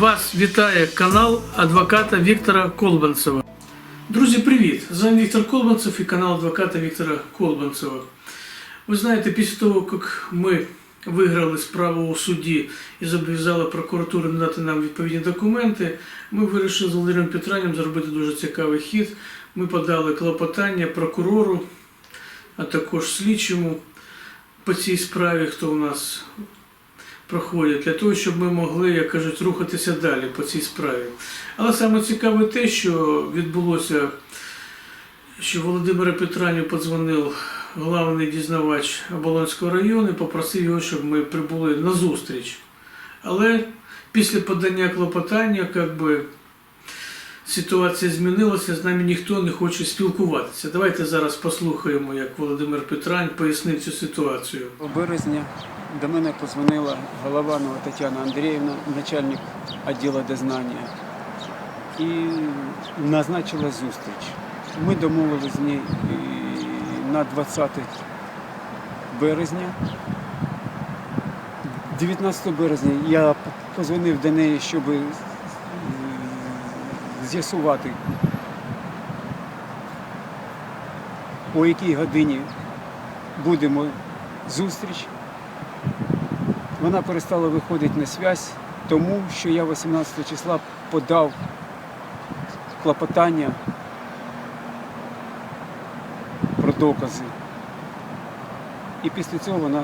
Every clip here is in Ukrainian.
Вас вітає канал адвоката Віктора Колбанцева. Друзі, привіт! З вами Віктор Колбанцев і канал адвоката Віктора Колбанцева. Ви знаєте, після того, як ми виграли справу у суді і зобов'язали прокуратуру надати нам відповідні документи, ми вирішили з Володимиром Петранем зробити дуже цікавий хід. Ми подали клопотання прокурору, а також слідчому по цій справі, хто у нас проходять, для того, щоб ми могли, як кажуть, рухатися далі по цій справі. Але саме цікаве те, що відбулося, що Володимир Петраню подзвонив главний дізнавач Оболонського району і попросив його, щоб ми прибули на зустріч. Але після подання клопотання, як би, ситуація змінилася, з нами ніхто не хоче спілкуватися. Давайте зараз послухаємо, як Володимир Петрань пояснив цю ситуацію. У березня до мене позвонила Голованова Тетяна Андріївна, начальник відділу дознання, і назначила зустріч. Ми домовилися з нею на 20 березня. 19 березня я позвонив до неї, щоб з'ясувати, о якій годині будемо зустріч. Вона перестала виходити на зв'язь, тому що я 18 числа подав клопотання про докази. І після цього вона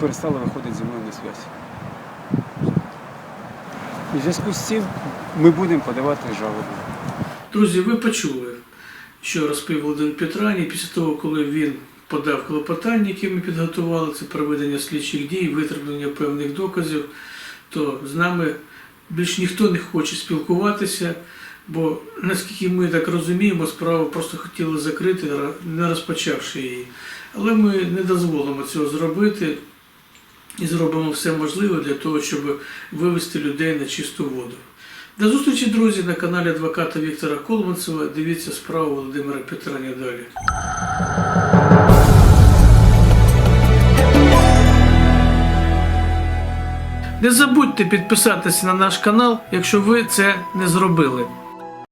перестала виходити зі мною на зв'язь. У зв'язку з цим ми будемо подавати жалобу. Друзі, ви почули, що розповів Володимир Петрані після того, коли він подав клопотання, яке ми підготували, це проведення слідчих дій, витримання певних доказів, то з нами більш ніхто не хоче спілкуватися, бо наскільки ми так розуміємо, справу просто хотіли закрити, не розпочавши її. Але ми не дозволимо цього зробити і зробимо все можливе для того, щоб вивести людей на чисту воду. До зустрічі, друзі, на каналі адвоката Віктора Колманцева. Дивіться справу Володимира Петраня далі. Не забудьте підписатися на наш канал, якщо ви це не зробили.